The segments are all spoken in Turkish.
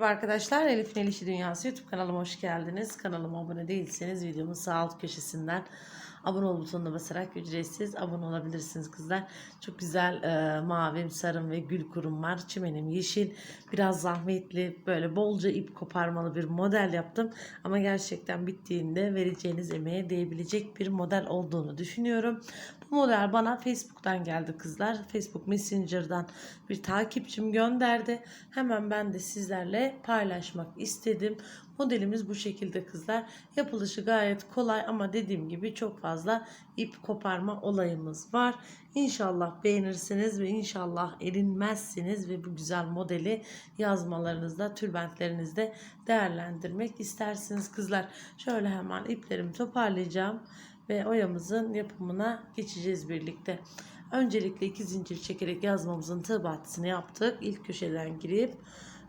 Merhaba arkadaşlar. Elif'in Elişi Dünyası YouTube kanalıma hoş geldiniz. Kanalıma abone değilseniz videomun sağ alt köşesinden abone ol butonuna basarak ücretsiz abone olabilirsiniz kızlar. Çok güzel e, mavim, sarım ve gül kurum var. Çimenim yeşil. Biraz zahmetli böyle bolca ip koparmalı bir model yaptım. Ama gerçekten bittiğinde vereceğiniz emeğe değebilecek bir model olduğunu düşünüyorum. Model bana Facebook'tan geldi kızlar. Facebook Messenger'dan bir takipçim gönderdi. Hemen ben de sizlerle paylaşmak istedim. Modelimiz bu şekilde kızlar. Yapılışı gayet kolay ama dediğim gibi çok fazla ip koparma olayımız var. İnşallah beğenirsiniz ve inşallah erinmezsiniz ve bu güzel modeli yazmalarınızda, tülbentlerinizde değerlendirmek istersiniz kızlar. Şöyle hemen iplerimi toparlayacağım ve oyamızın yapımına geçeceğiz birlikte. Öncelikle iki zincir çekerek yazmamızın tığ yaptık. İlk köşeden girip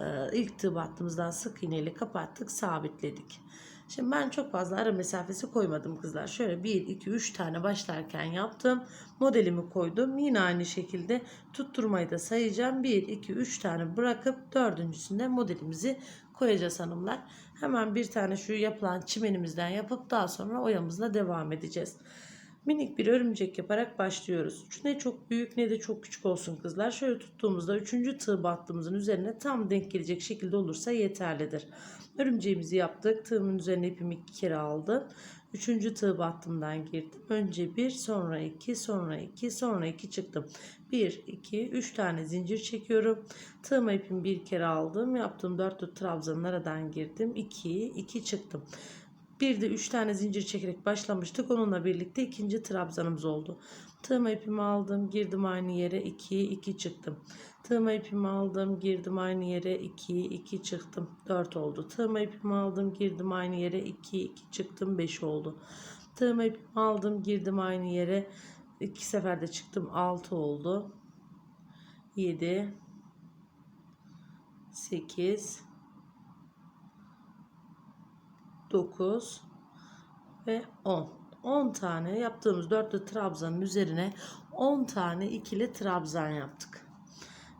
e, ilk tığ sık iğneyle kapattık, sabitledik. Şimdi ben çok fazla ara mesafesi koymadım kızlar. Şöyle 1, 2, 3 tane başlarken yaptım. Modelimi koydum. Yine aynı şekilde tutturmayı da sayacağım. 1, 2, 3 tane bırakıp dördüncüsünde modelimizi koyacağız hanımlar. Hemen bir tane şu yapılan çimenimizden yapıp daha sonra oyamızla devam edeceğiz. Minik bir örümcek yaparak başlıyoruz. Şu ne çok büyük ne de çok küçük olsun kızlar. Şöyle tuttuğumuzda üçüncü tığ battığımızın üzerine tam denk gelecek şekilde olursa yeterlidir. Örümceğimizi yaptık. Tığımın üzerine ipimi iki kere aldım. Üçüncü tığ battımdan girdim. Önce bir sonra iki sonra iki sonra iki çıktım. Bir iki üç tane zincir çekiyorum. Tığıma ipimi bir kere aldım. Yaptığım dörtlü trabzanın aradan girdim. 2 iki çıktım. Bir de 3 tane zincir çekerek başlamıştık. Onunla birlikte ikinci trabzanımız oldu. Tığıma ipimi aldım. Girdim aynı yere 2 2 çıktım. Tığıma ipimi aldım. Girdim aynı yere 2 2 çıktım. 4 oldu. Tığıma ipimi aldım. Girdim aynı yere 2 2 çıktım. 5 oldu. Tığıma ipimi aldım. Girdim aynı yere. 2 seferde çıktım. 6 oldu. 7 8 9 ve 10. 10 tane yaptığımız dörtlü trabzanın üzerine 10 tane ikili trabzan yaptık.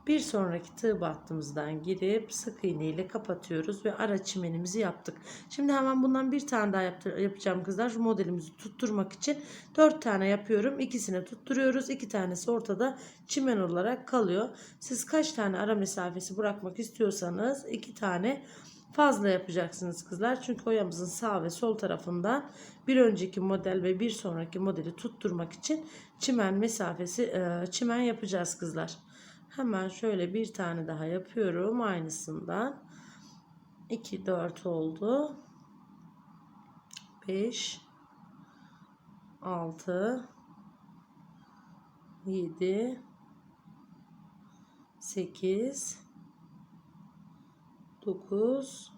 Bir sonraki tığ battığımızdan girip sık iğne ile kapatıyoruz ve ara çimenimizi yaptık. Şimdi hemen bundan bir tane daha yaptır, yapacağım kızlar. Şu modelimizi tutturmak için 4 tane yapıyorum. İkisini tutturuyoruz. 2 tanesi ortada çimen olarak kalıyor. Siz kaç tane ara mesafesi bırakmak istiyorsanız 2 tane fazla yapacaksınız kızlar. Çünkü oyamızın sağ ve sol tarafında bir önceki model ve bir sonraki modeli tutturmak için çimen mesafesi e, çimen yapacağız kızlar. Hemen şöyle bir tane daha yapıyorum aynısından. 2 4 oldu. 5 6 7 8 9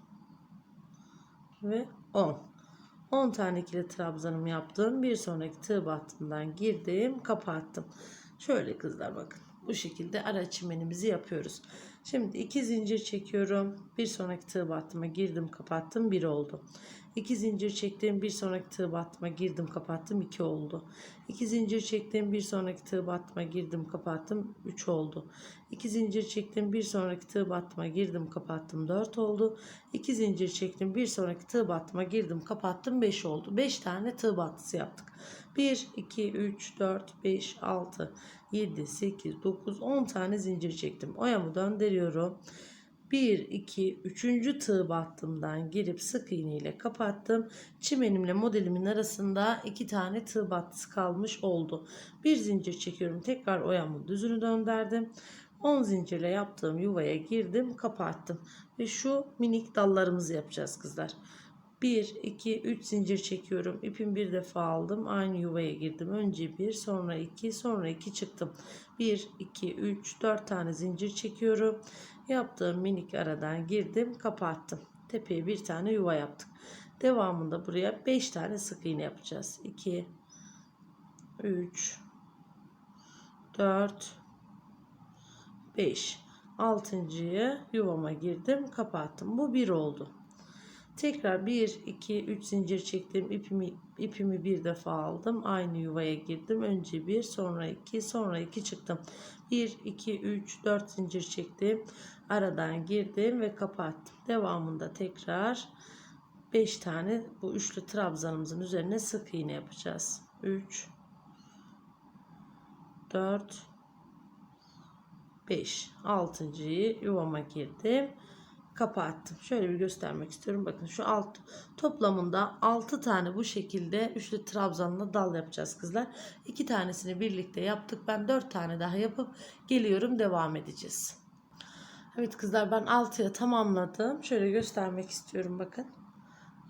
ve 10. 10 tane ikili trabzanımı yaptım. Bir sonraki tığ battığımdan girdim, kapattım. Şöyle kızlar bakın. Bu şekilde ara çimenimizi yapıyoruz. Şimdi iki zincir çekiyorum. Bir sonraki tığ battıma girdim, kapattım. 1 oldu. 2 zincir çektim. Bir sonraki tığ battıma girdim, kapattım. 2 oldu. 2 zincir çektim. Bir sonraki tığ battıma girdim, kapattım. 3 oldu. 2 zincir çektim. Bir sonraki tığ battıma girdim, kapattım. 4 oldu. 2 zincir çektim. Bir sonraki tığ battıma girdim, kapattım. 5 oldu. 5 tane tığ battısı yaptık. 1, 2, 3, 4, 5, 6, 7, 8, 9, 10 tane zincir çektim. Oyamı döndürüyorum. 1, 2, 3. tığ battımdan girip sık iğne ile kapattım. Çimenimle modelimin arasında 2 tane tığ battısı kalmış oldu. Bir zincir çekiyorum. Tekrar oyamın düzünü döndürdüm. 10 zincirle yaptığım yuvaya girdim, kapattım. Ve şu minik dallarımızı yapacağız kızlar. 1, 2, 3 zincir çekiyorum. İpimi bir defa aldım. Aynı yuvaya girdim. Önce 1, sonra 2, sonra 2 çıktım. 1, 2, 3, 4 tane zincir çekiyorum. Yaptığım minik aradan girdim, kapattım. Tepeye bir tane yuva yaptık. Devamında buraya 5 tane sık iğne yapacağız. 2, 3, 4, 5. Altıncıyı yuvama girdim, kapattım. Bu 1 oldu. Tekrar 1, 2, 3 zincir çektim. İpimi, ipimi bir defa aldım. Aynı yuvaya girdim. Önce 1, sonra 2, sonra 2 çıktım. 1, 2, 3, 4 zincir çektim. aradan girdim ve kapattım. Devamında tekrar 5 tane bu üçlü trabzanımızın üzerine sık iğne yapacağız. 3 4 5 altıncıyı yuvama girdim kapattım şöyle bir göstermek istiyorum. Bakın şu alt toplamında 6 tane bu şekilde üçlü trabzanla dal yapacağız kızlar. 2 tanesini birlikte yaptık. Ben 4 tane daha yapıp geliyorum devam edeceğiz. Evet kızlar ben 6'ya tamamladım. Şöyle göstermek istiyorum bakın.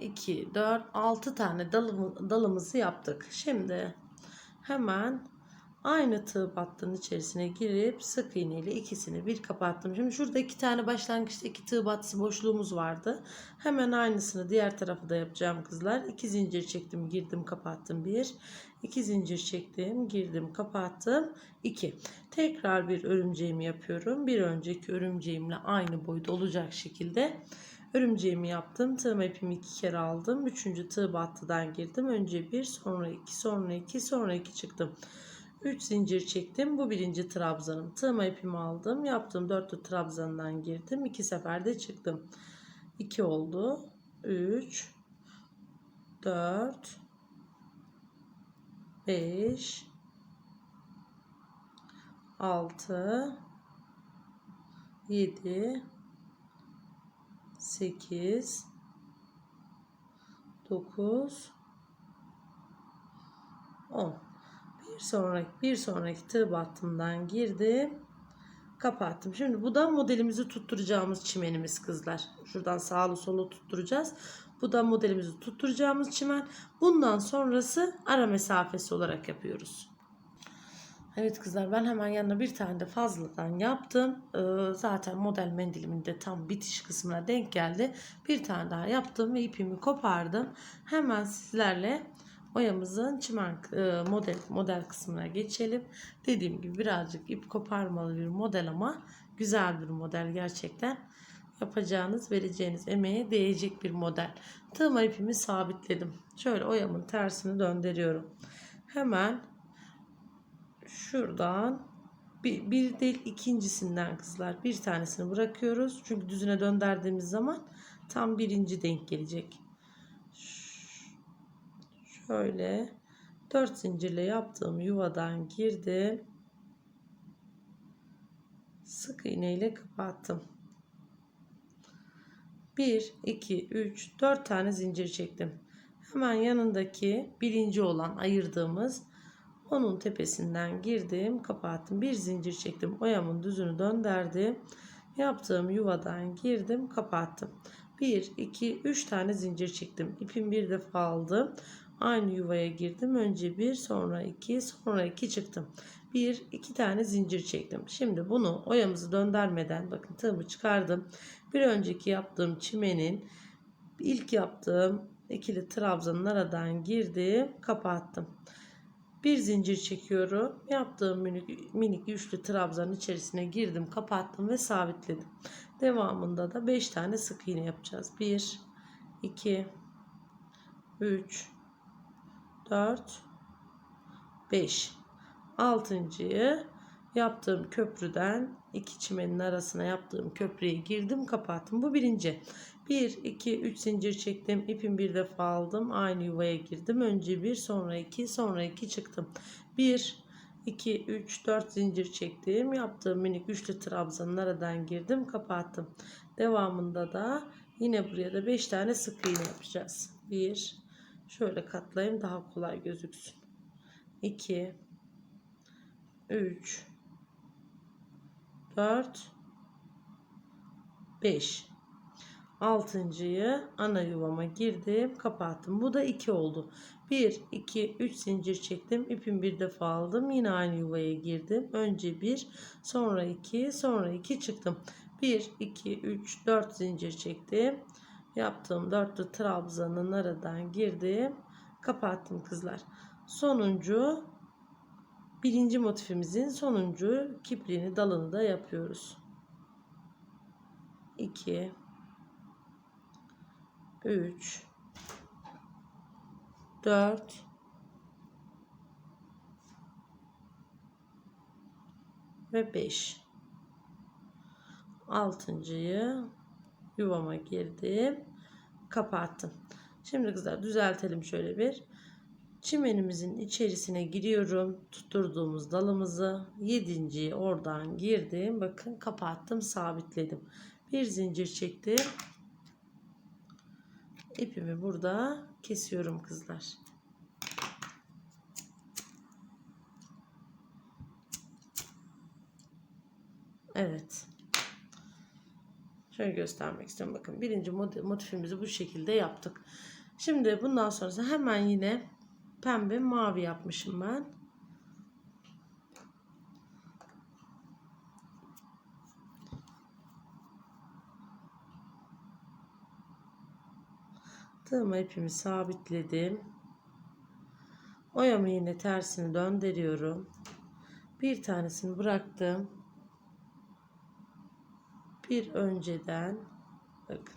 2 4 6 tane dalımı, dalımızı yaptık. Şimdi hemen Aynı tığ battının içerisine girip sık iğne ile ikisini bir kapattım. Şimdi şurada iki tane başlangıçta iki tığ battısı boşluğumuz vardı. Hemen aynısını diğer tarafı da yapacağım kızlar. İki zincir çektim girdim kapattım bir. iki zincir çektim girdim kapattım iki. Tekrar bir örümceğimi yapıyorum. Bir önceki örümceğimle aynı boyda olacak şekilde örümceğimi yaptım. Tığım ipimi iki kere aldım. Üçüncü tığ battıdan girdim. Önce bir sonra iki sonra iki sonra iki çıktım. 3 zincir çektim. Bu birinci trabzanım. Tığma ipimi aldım. Yaptığım dörtlü trabzandan girdim. iki seferde çıktım. 2 oldu. 3 4 5 6 7 8 9 10 bir sonraki bir sonraki tığ battımdan girdim kapattım şimdi bu da modelimizi tutturacağımız çimenimiz kızlar şuradan sağlı solu tutturacağız bu da modelimizi tutturacağımız çimen bundan sonrası ara mesafesi olarak yapıyoruz Evet kızlar ben hemen yanına bir tane de fazladan yaptım. Ee, zaten model mendilimin de tam bitiş kısmına denk geldi. Bir tane daha yaptım ve ipimi kopardım. Hemen sizlerle Oyamızın çimen e, model model kısmına geçelim. Dediğim gibi birazcık ip koparmalı bir model ama güzel bir model gerçekten. Yapacağınız, vereceğiniz emeğe değecek bir model. Tığma ipimi sabitledim. Şöyle oyamın tersini döndürüyorum. Hemen şuradan bir, bir değil ikincisinden kızlar bir tanesini bırakıyoruz. Çünkü düzüne döndürdüğümüz zaman tam birinci denk gelecek. Şöyle 4 zincirle yaptığım yuvadan girdim. Sık iğne ile kapattım. 1 2 3 4 tane zincir çektim. Hemen yanındaki birinci olan ayırdığımız onun tepesinden girdim, kapattım. Bir zincir çektim. Oyamın düzünü döndürdüm. Yaptığım yuvadan girdim, kapattım. 1 2 3 tane zincir çektim. İpimi bir defa aldım. Aynı yuvaya girdim. Önce bir sonra iki sonra iki çıktım. Bir iki tane zincir çektim. Şimdi bunu oyamızı döndürmeden bakın tığımı çıkardım. Bir önceki yaptığım çimenin ilk yaptığım ikili trabzanın aradan girdim kapattım. Bir zincir çekiyorum. Yaptığım minik, minik üçlü trabzanın içerisine girdim, kapattım ve sabitledim. Devamında da 5 tane sık iğne yapacağız. 1 2 3 4 5 altıncıyı yaptığım köprüden iki çimenin arasına yaptığım köprüye girdim kapattım. Bu birinci. 1 2 3 zincir çektim ipin bir defa aldım aynı yuvaya girdim. Önce bir sonra iki sonra iki çıktım. 1 2 3 4 zincir çektim yaptığım minik üçlü trabzanın aradan girdim kapattım. Devamında da yine buraya da 5 tane sık iğne yapacağız. 1 Şöyle katlayayım daha kolay gözüksün. 2 3 4 5 altıncıyı ana yuvama girdim kapattım. Bu da 2 oldu. 1 2 3 zincir çektim ipimi bir defa aldım. Yine aynı yuvaya girdim. Önce 1 sonra 2 sonra 2 çıktım. 1 2 3 4 zincir çektim yaptığım dörtlü trabzanın aradan girdim. Kapattım kızlar. Sonuncu birinci motifimizin sonuncu kipriğini dalını da yapıyoruz. 2 3 4 ve 5 altıncıyı yuvama girdim. Kapattım. Şimdi kızlar düzeltelim şöyle bir. Çimenimizin içerisine giriyorum. Tutturduğumuz dalımızı. Yedinciyi oradan girdim. Bakın kapattım sabitledim. Bir zincir çektim. İpimi burada kesiyorum kızlar. Evet. Şöyle göstermek istiyorum. Bakın birinci motifimizi bu şekilde yaptık. Şimdi bundan sonrası hemen yine pembe mavi yapmışım ben. Tığıma ipimi sabitledim. Oyamı yine tersini döndürüyorum. Bir tanesini bıraktım. Bir önceden bakın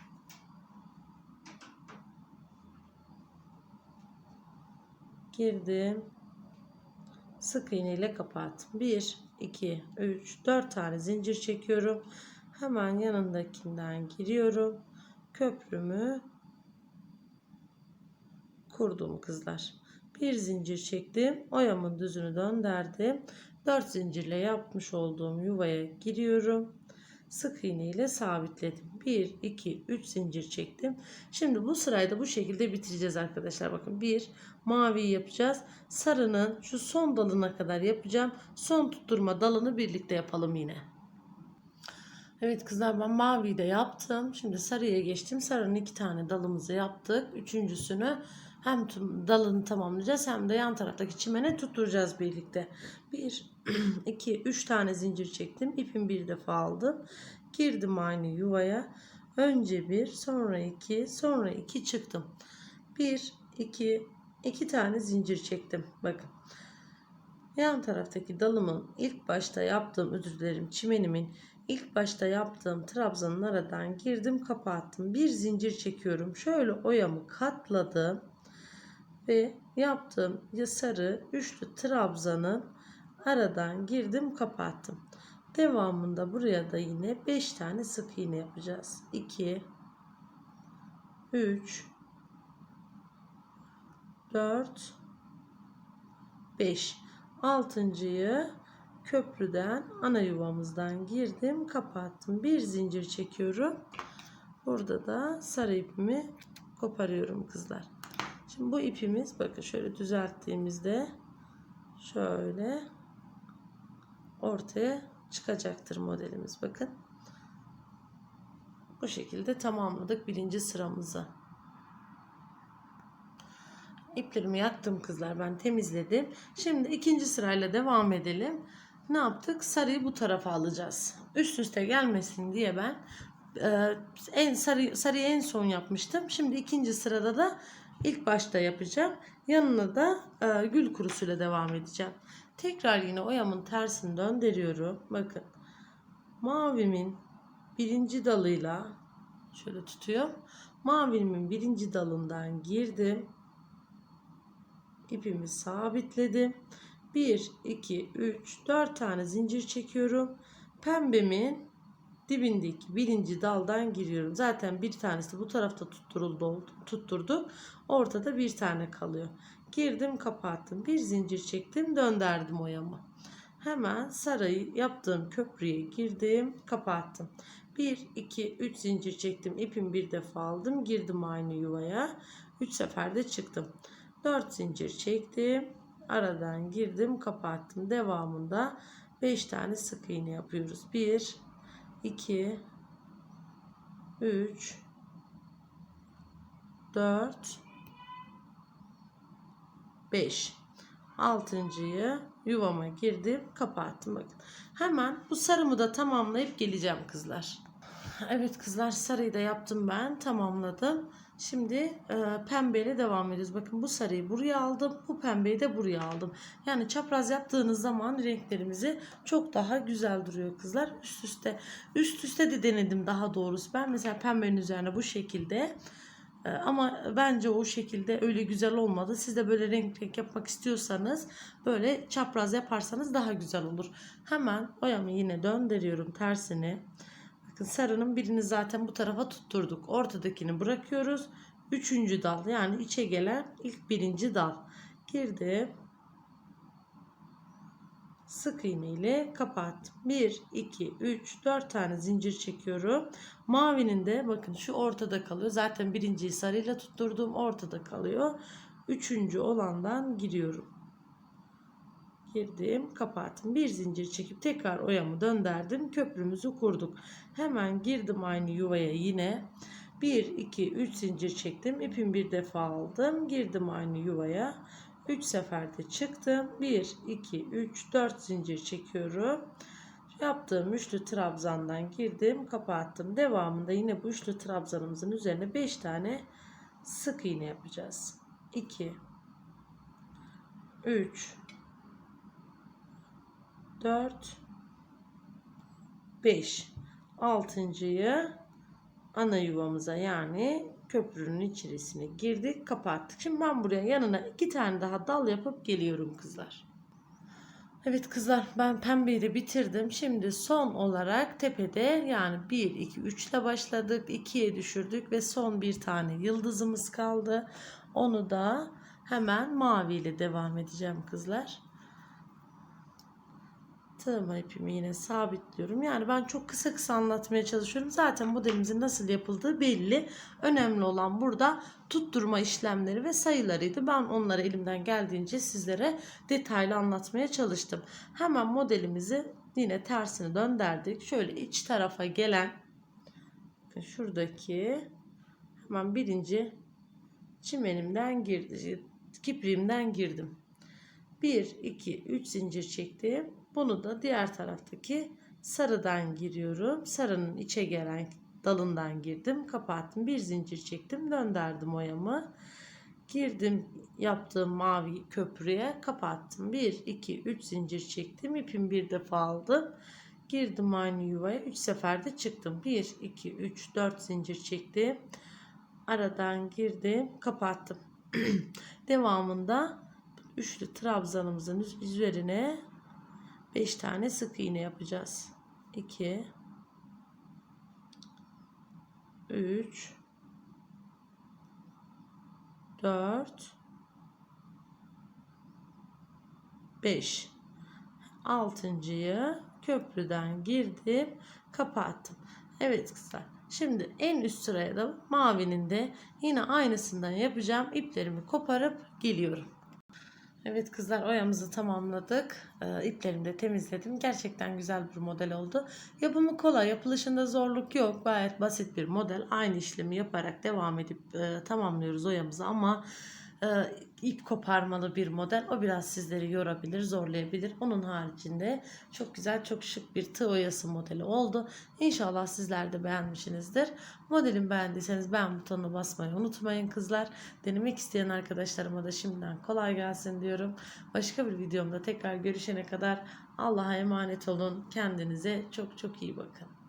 girdim. Sık iğne ile kapattım. 1 2 3 4 tane zincir çekiyorum. Hemen yanındakinden giriyorum. Köprümü kurdum kızlar. Bir zincir çektim. Oyamın düzünü döndürdüm. 4 zincirle yapmış olduğum yuvaya giriyorum. Sık iğne ile sabitledim. 1 2 3 zincir çektim. Şimdi bu sırayı da bu şekilde bitireceğiz arkadaşlar. Bakın 1 maviyi yapacağız. Sarının şu son dalına kadar yapacağım. Son tutturma dalını birlikte yapalım yine. Evet kızlar ben maviyi de yaptım. Şimdi sarıya geçtim. Sarının iki tane dalımızı yaptık. Üçüncüsünü hem dalını tamamlayacağız hem de yan taraftaki çimene tutturacağız birlikte. 1, 2, 3 tane zincir çektim. İpimi bir defa aldım. Girdim aynı yuvaya. Önce bir, sonra iki, sonra iki çıktım. 1, 2, 2 tane zincir çektim. Bakın. Yan taraftaki dalımın ilk başta yaptığım özür dilerim çimenimin ilk başta yaptığım trabzanın aradan girdim kapattım. Bir zincir çekiyorum. Şöyle oyamı katladım ve yaptığım ya sarı üçlü trabzanın aradan girdim kapattım. Devamında buraya da yine 5 tane sık iğne yapacağız. 2 3 4 5 altıncıyı köprüden ana yuvamızdan girdim kapattım bir zincir çekiyorum burada da sarı ipimi koparıyorum kızlar şimdi bu ipimiz bakın şöyle düzelttiğimizde şöyle ortaya çıkacaktır modelimiz bakın bu şekilde tamamladık birinci sıramızı İplerimi yaktım kızlar ben temizledim. Şimdi ikinci sırayla devam edelim. Ne yaptık? Sarıyı bu tarafa alacağız. Üst üste gelmesin diye ben e, en sarı sarıyı en son yapmıştım. Şimdi ikinci sırada da ilk başta yapacağım. Yanına da e, gül kurusuyla devam edeceğim. Tekrar yine oyamın tersini döndürüyorum. Bakın. Mavimin birinci dalıyla şöyle tutuyorum. Mavimin birinci dalından girdim ipimi sabitledim. 1, 2, 3, 4 tane zincir çekiyorum. Pembemin dibindeki birinci daldan giriyorum. Zaten bir tanesi bu tarafta tutturuldu, tutturduk. Ortada bir tane kalıyor. Girdim kapattım. Bir zincir çektim döndürdüm oyamı. Hemen sarayı yaptığım köprüye girdim kapattım. 1, 2, 3 zincir çektim. İpimi bir defa aldım. Girdim aynı yuvaya. 3 seferde çıktım. 4 zincir çektim. Aradan girdim, kapattım. Devamında 5 tane sık iğne yapıyoruz. 1 2 3 4 5 altıncıyı yuvama girdim kapattım. Bakın hemen bu sarımı da tamamlayıp geleceğim kızlar evet kızlar sarıyı da yaptım ben tamamladım Şimdi e, pembeyle devam ediyoruz. Bakın bu sarıyı buraya aldım. Bu pembeyi de buraya aldım. Yani çapraz yaptığınız zaman renklerimizi çok daha güzel duruyor kızlar. Üst üste üst üste de denedim daha doğrusu. Ben mesela pembenin üzerine bu şekilde e, ama bence o şekilde öyle güzel olmadı. Siz de böyle renk renk yapmak istiyorsanız böyle çapraz yaparsanız daha güzel olur. Hemen oyamı yine döndürüyorum tersini. Bakın sarının birini zaten bu tarafa tutturduk. Ortadakini bırakıyoruz. Üçüncü dal yani içe gelen ilk birinci dal. Girdim. Sık iğne ile kapattım. 1, 2, 3, 4 tane zincir çekiyorum. Mavinin de bakın şu ortada kalıyor. Zaten birinciyi sarıyla tutturdum. Ortada kalıyor. Üçüncü olandan giriyorum. Girdim, kapattım. Bir zincir çekip tekrar oyamı döndürdüm. Köprümüzü kurduk. Hemen girdim aynı yuvaya yine. 1, 2, 3 zincir çektim. İpimi bir defa aldım. Girdim aynı yuvaya. 3 seferde çıktım. 1, 2, 3, 4 zincir çekiyorum. Yaptığım üçlü trabzandan girdim, kapattım. Devamında yine bu üçlü trabzanımızın üzerine 5 tane sık iğne yapacağız. 2 3 4 5 altıncıyı ana yuvamıza yani köprünün içerisine girdik kapattık. Şimdi ben buraya yanına iki tane daha dal yapıp geliyorum kızlar. Evet kızlar ben pembeyi de bitirdim. Şimdi son olarak tepede yani 1, 2, 3 ile başladık. 2'ye düşürdük ve son bir tane yıldızımız kaldı. Onu da hemen mavi ile devam edeceğim kızlar. Tığıma ipimi yine sabitliyorum. Yani ben çok kısa kısa anlatmaya çalışıyorum. Zaten modelimizin nasıl yapıldığı belli. Önemli olan burada tutturma işlemleri ve sayılarıydı. Ben onları elimden geldiğince sizlere detaylı anlatmaya çalıştım. Hemen modelimizi yine tersini döndürdük. Şöyle iç tarafa gelen şuradaki hemen birinci çimenimden girdi. Kipriğimden girdim. 1, 2, 3 zincir çektim. Bunu da diğer taraftaki sarıdan giriyorum. Sarının içe gelen dalından girdim. Kapattım. Bir zincir çektim. Döndürdüm oyamı. Girdim yaptığım mavi köprüye kapattım. 1, 2, 3 zincir çektim. İpimi bir defa aldım. Girdim aynı yuvaya. 3 seferde çıktım. 1, 2, 3, 4 zincir çektim. Aradan girdim. Kapattım. Devamında üçlü trabzanımızın üzerine 5 tane sık iğne yapacağız. 2 3 4 5 altıncıyı köprüden girdim kapattım. Evet kızlar. Şimdi en üst sıraya da mavinin de yine aynısından yapacağım. İplerimi koparıp geliyorum. Evet kızlar oyamızı tamamladık. Ee, iplerimi de temizledim. Gerçekten güzel bir model oldu. Yapımı kolay. Yapılışında zorluk yok. Gayet basit bir model. Aynı işlemi yaparak devam edip e, tamamlıyoruz oyamızı ama e, ip koparmalı bir model. O biraz sizleri yorabilir, zorlayabilir. Onun haricinde çok güzel, çok şık bir tığ oyası modeli oldu. İnşallah sizler de beğenmişsinizdir. Modelimi beğendiyseniz beğen butonuna basmayı unutmayın kızlar. Denemek isteyen arkadaşlarıma da şimdiden kolay gelsin diyorum. Başka bir videomda tekrar görüşene kadar Allah'a emanet olun. Kendinize çok çok iyi bakın.